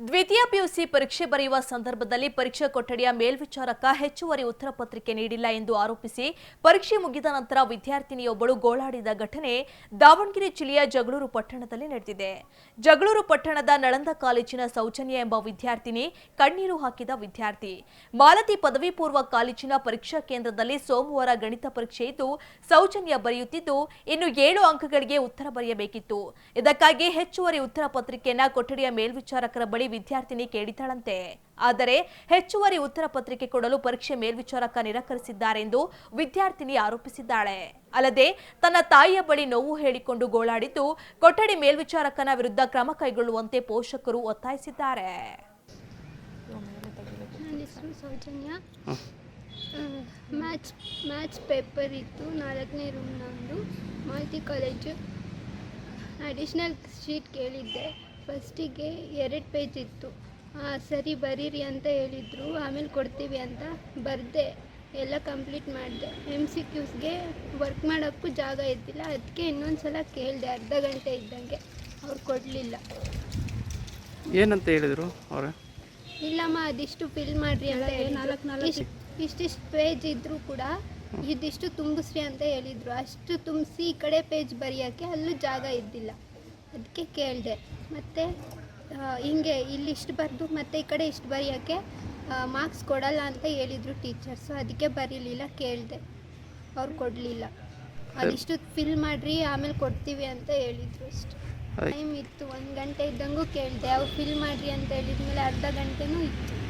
ದ್ವಿತೀಯ ಪಿಯುಸಿ ಪರೀಕ್ಷೆ ಬರೆಯುವ ಸಂದರ್ಭದಲ್ಲಿ ಪರೀಕ್ಷಾ ಕೊಠಡಿಯ ಮೇಲ್ವಿಚಾರಕ ಹೆಚ್ಚುವರಿ ಉತ್ತರ ಪತ್ರಿಕೆ ನೀಡಿಲ್ಲ ಎಂದು ಆರೋಪಿಸಿ ಪರೀಕ್ಷೆ ಮುಗಿದ ನಂತರ ವಿದ್ಯಾರ್ಥಿನಿಯೊಬ್ಬಳು ಗೋಳಾಡಿದ ಘಟನೆ ದಾವಣಗೆರೆ ಜಿಲ್ಲೆಯ ಜಗಳೂರು ಪಟ್ಟಣದಲ್ಲಿ ನಡೆದಿದೆ. ಜಗಳೂರು ಪಟ್ಟಣದ ನಳಂದ ಕಾಲೇಜಿನ ಸೌಜನ್ಯ ಎಂಬ ವಿದ್ಯಾರ್ಥಿನಿ ಕಣ್ಣೀರು ಹಾಕಿದ ವಿದ್ಯಾರ್ಥಿ. ಮಾಲತಿ ಪದವಿ ಪೂರ್ವ ಕಾಲೇಜಿನ ಪರೀಕ್ಷಾ ಕೇಂದ್ರದಲ್ಲಿ ಸೋಮವಾರ ಗಣಿತ ಪರೀಕ್ಷೆ ಇದ್ದು, ಸೌಜನ್ಯ ಬರೆಯುತ್ತಿದ್ದು, ಇನ್ನು ಏಳು ಅಂಕಗಳಿಗೆ ಉತ್ತರ ಬರೆಯಬೇಕಿತ್ತು. ಇದಕ್ಕಾಗಿ ಹೆಚ್ಚುವರಿ ಉತ್ತರ ಪತ್ರಿಕೆಯನ್ನ ಕೊಠಡಿಯ ಮೇಲ್ವಿಚಾರಕರ ಬಳಿ ವಿದ್ಯಾರ್ಥಿನಿ ಕೇಳಿದ್ದಾಳಂತೆ. ಆದರೆ ಹೆಚ್ಚುವರಿ ಉತ್ತರ ಪತ್ರಿಕೆ ಕೊಡಲು ಪರೀಕ್ಷೆ ಮೇಲ್ವಿಚಾರಕ ನಿರಾಕರಿಸಿದ್ದಾರೆ ಎಂದು ವಿದ್ಯಾರ್ಥಿನಿ ಆರೋಪಿಸಿದ್ದಾಳೆ. ಅಲ್ಲದೆ ತನ್ನ ತಾಯಿಯ ಬಳಿ ನೋವು ಹೇಳಿಕೊಂಡು ಗೋಳಾಡಿದ್ದು ಕೊಠಡಿ ಮೇಲ್ವಿಚಾರಕನ ವಿರುದ್ಧ ಕ್ರಮ ಕೈಗೊಳ್ಳುವಂತೆ ಪೋಷಕರು ಒತ್ತಾಯಿಸಿದ್ದಾರೆ. ಮ್ಯಾಥ್ಸ್ ಮ್ಯಾಥ್ಸ್ ಪೇಪರ್ ಇತ್ತು. ನಾಲ್ಕನೇ ರೂಮ್ ಮಾಹಿತಿ ಕಾಲೇಜು. ಅಡಿಷ್ನಲ್ ಶೀಟ್ ಕೇಳಿದ್ದೆ. ಫಸ್ಟಿಗೆ ಎರಡು ಪೇಜ್ ಇತ್ತು. ಆ, ಸರಿ ಬರೀರಿ ಅಂತ ಹೇಳಿದರು. ಆಮೇಲೆ ಕೊಡ್ತೀವಿ ಅಂತ ಬರೆದೆ. ಎಲ್ಲ ಕಂಪ್ಲೀಟ್ ಮಾಡಿದೆ. ಎಂ ಸಿ ಕ್ಯೂಸ್ಗೆ ವರ್ಕ್ ಮಾಡೋಕ್ಕೂ ಜಾಗ ಇದ್ದಿಲ್ಲ. ಅದಕ್ಕೆ ಇನ್ನೊಂದು ಸಲ ಕೇಳಿದೆ. ಅರ್ಧ ಗಂಟೆ ಇದ್ದಂಗೆ. ಅವ್ರು ಕೊಡಲಿಲ್ಲ. ಏನಂತ ಹೇಳಿದರು ಅವರು? ಇಲ್ಲಮ್ಮ ಅದಿಷ್ಟು ಫಿಲ್ ಮಾಡಿರಿ ಅಂತ ಹೇಳಿದ್ರು. ಇಷ್ಟ್- ಇಷ್ಟಿಷ್ಟು ಪೇಜ್ ಇದ್ದರೂ ಕೂಡ ಇದಿಷ್ಟು ತುಂಬಿಸ್ರಿ ಅಂತ ಹೇಳಿದರು. ಅಷ್ಟು ತುಂಬಿಸಿ ಈ ಕಡೆ ಪೇಜ್ ಬರೆಯೋಕ್ಕೆ ಅಲ್ಲೂ ಜಾಗ ಇದ್ದಿಲ್ಲ. ಅದಕ್ಕೆ ಕೇಳಿದೆ. ಮತ್ತು ಹಿಂಗೆ ಇಲ್ಲಿ ಇಷ್ಟು ಬರೆದು ಮತ್ತು ಈ ಕಡೆ ಇಷ್ಟು ಬರೆಯೋಕ್ಕೆ ಮಾರ್ಕ್ಸ್ ಕೊಡಲ್ಲ ಅಂತ ಹೇಳಿದರು ಟೀಚರ್ಸು ಅದಕ್ಕೆ ಬರೀಲಿಲ್ಲ ಕೇಳಿದೆ. ಅವ್ರು ಕೊಡಲಿಲ್ಲ. ಅದಿಷ್ಟು ಫಿಲ್ ಮಾಡಿರಿ ಆಮೇಲೆ ಕೊಡ್ತೀವಿ ಅಂತ ಹೇಳಿದರು ಅಷ್ಟು. ಟೈಮ್ ಇತ್ತು ಒಂದು ಗಂಟೆ ಇದ್ದಂಗೂ ಕೇಳಿದೆ. ಅವ್ರು ಫಿಲ್ ಮಾಡಿರಿ ಅಂತ ಹೇಳಿದ್ಮೇಲೆ ಅರ್ಧ ಗಂಟೆನೂ ಇತ್ತು.